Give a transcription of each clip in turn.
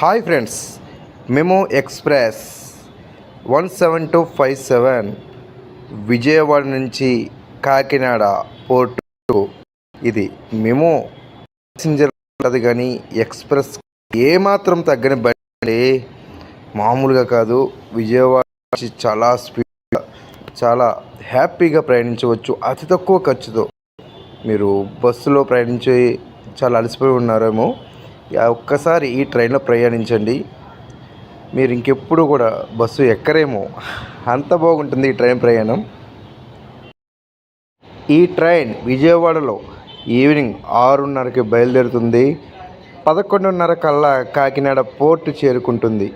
Hi friends మేము express one seven two five seven Vijayawada నుంచి Kakinada port. ఇది మేము ప్యాసింజర్ ఉంటుంది కానీ ఎక్స్ప్రెస్ ఏమాత్రం తగ్గని బండి మామూలుగా కాదు విజయవాడ నుంచి చాలా స్పీడ్గా చాలా హ్యాపీగా ప్రయాణించవచ్చు అతి తక్కువ ఖర్చుతో. మీరు బస్సులో ప్రయాణించి చాలా అలసిపోయి ఉన్నారేమో. ఒక్కసారి ఈ ట్రైన్లో ప్రయాణించండి. మీరు ఇంకెప్పుడు కూడా బస్సు ఎక్కరేమో. అంత బాగుంటుంది ఈ ట్రైన్ ప్రయాణం. ఈ ట్రైన్ విజయవాడలో ఈవినింగ్ ఆరున్నరకి బయలుదేరుతుంది. పదకొండున్నర కల్లా కాకినాడ పోర్టు చేరుకుంటుంది.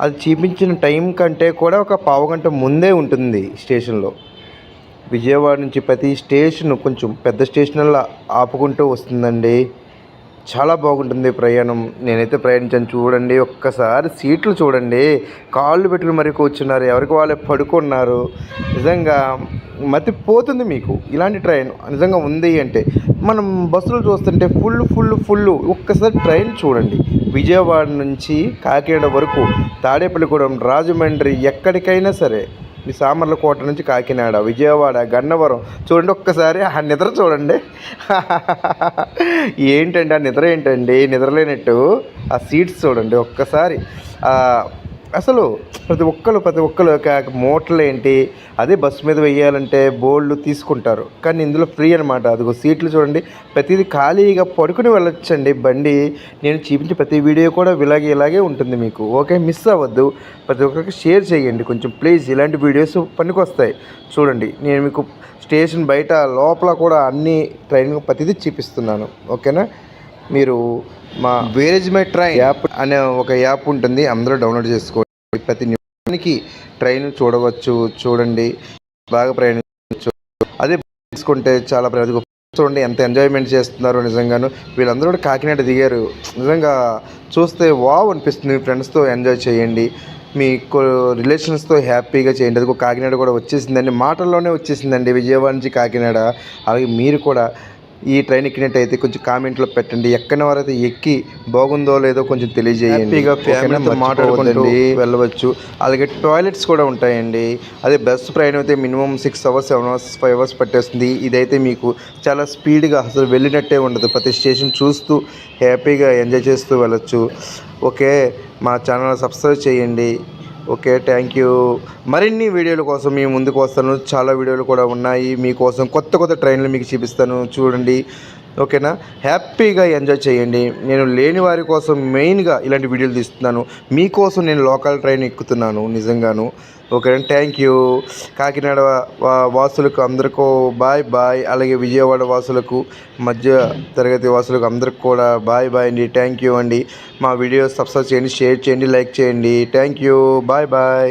అది చూపించిన టైం కంటే కూడా ఒక పావుగంట ముందే ఉంటుంది స్టేషన్లో. విజయవాడ నుంచి ప్రతి స్టేషన్ కొంచెం పెద్ద స్టేషన్లో ఆపుకుంటూ వస్తుందండి. చాలా బాగుంటుంది ప్రయాణం. నేనైతే ప్రయాణించాను. చూడండి ఒక్కసారి సీట్లు చూడండి. కాళ్ళు పెట్టుకుని మరీ కూర్చున్నారు. ఎవరికి వాళ్ళే పడుకున్నారు. నిజంగా మతి పోతుంది మీకు. ఇలాంటి ట్రైన్ నిజంగా ఉంది అంటే మనం బస్సులు చూస్తుంటే ఫుల్ ఫుల్ ఫుల్ ఒక్కసారి ట్రైన్ చూడండి. విజయవాడ నుంచి కాకినాడ వరకు తాడేపల్లిగూడెం రాజమండ్రి ఎక్కడికైనా సరే మీ సామర్లకోట నుంచి కాకినాడ విజయవాడ గన్నవరం. చూడండి ఒక్కసారి ఆ నిద్ర చూడండి. ఏంటండి ఆ నిద్ర ఏంటండి? నిద్రలేనట్టు ఆ సీట్స్ చూడండి ఒక్కసారి. అసలు ప్రతి ఒక్కరు ప్రతి ఒక్కరు మోటార్లు ఏంటి అదే బస్సు మీద వెయ్యాలంటే బోర్డులు తీసుకుంటారు. కానీ ఇందులో ఫ్రీ అనమాట అదిగో సీట్లు చూడండి. ప్రతిదీ ఖాళీగా పడుకుని వెళ్ళొచ్చండి. బండి నేను చూపించే ప్రతి వీడియో కూడా ఇలాగే ఇలాగే ఉంటుంది మీకు. ఓకే మిస్ అవ్వద్దు. ప్రతి ఒక్కరికి షేర్ చేయండి. కొంచెం ప్లీజ్ ఇలాంటి వీడియోస్ పనికొస్తాయి. చూడండి. నేను మీకు స్టేషన్ బయట లోపల కూడా అన్ని ట్రైన్ ప్రతిదీ చూపిస్తున్నాను. ఓకేనా? మీరు మా వేరేజ్ మై ట్రైన్ యాప్ అనే ఒక యాప్ ఉంటుంది అందరూ డౌన్లోడ్ చేసుకోండి. ప్రతి నిమిషానికి ట్రైన్ చూడవచ్చు చూడండి బాగా ప్రయాణించవచ్చు. అదే తీసుకుంటే చాలా ప్రయోజనం చూడండి ఎంత ఎంజాయ్మెంట్ చేస్తున్నారు నిజంగాను. వీళ్ళందరూ కూడా కాకినాడ దిగారు. నిజంగా చూస్తే వావ్ అనిపిస్తుంది మీ ఫ్రెండ్స్తో ఎంజాయ్ చేయండి. మీ రిలేషన్స్తో హ్యాపీగా చేయండి. అది కాకినాడ కూడా వచ్చేసిందండి మాటల్లోనే వచ్చేసిందండి విజయవాడ నుంచి కాకినాడ. అలాగే మీరు కూడా ఈ ట్రైన్ ఎక్కినట్టయితే కొంచెం కామెంట్లో పెట్టండి. ఎక్కని వారైతే ఎక్కి బాగుందో లేదో కొంచెం తెలియజేయండి. హ్యాపీగా ఫ్యామిలీతో మాట్లాడుకుంటూ వెళ్ళవచ్చు. అలాగే టాయిలెట్స్ కూడా ఉంటాయండి. అదే బస్సు ప్రయాణం అయితే minimum six hours seven hours five hours పట్టేస్తుంది. ఇదైతే మీకు చాలా స్పీడ్గా అసలు వెళ్ళినట్టే ఉండదు. ప్రతి స్టేషన్ చూస్తూ హ్యాపీగా ఎంజాయ్ చేస్తూ వెళ్ళొచ్చు. ఓకే మా ఛానల్ సబ్స్క్రైబ్ చేయండి. ఓకే థ్యాంక్ యూ మరిన్ని వీడియోల కోసం మీ ముందుకు వస్తాను. చాలా వీడియోలు కూడా ఉన్నాయి. మీకోసం కొత్త కొత్త ట్రైన్లు మీకు చూపిస్తాను. చూడండి. ఓకేనా? హ్యాపీగా ఎంజాయ్ చేయండి. నేను లేని వారి కోసం మెయిన్గా ఇలాంటి వీడియోలు తీస్తున్నాను. మీకోసం నేను లోకల్ ట్రైన్ ఎక్కుతున్నాను నిజంగాను. ఓకేనా? Thank you. కాకినాడ వాసులకు అందరికీ బాయ్ బాయ్. అలాగే విజయవాడ వాసులకు మధ్య తరగతి వాసులకు అందరికి కూడా బాయ్ బాయ్ అండి. థ్యాంక్ యూ అండి. మా వీడియో సబ్స్క్రైబ్ చేయండి షేర్ చేయండి లైక్ చేయండి. Thank you. Bye bye.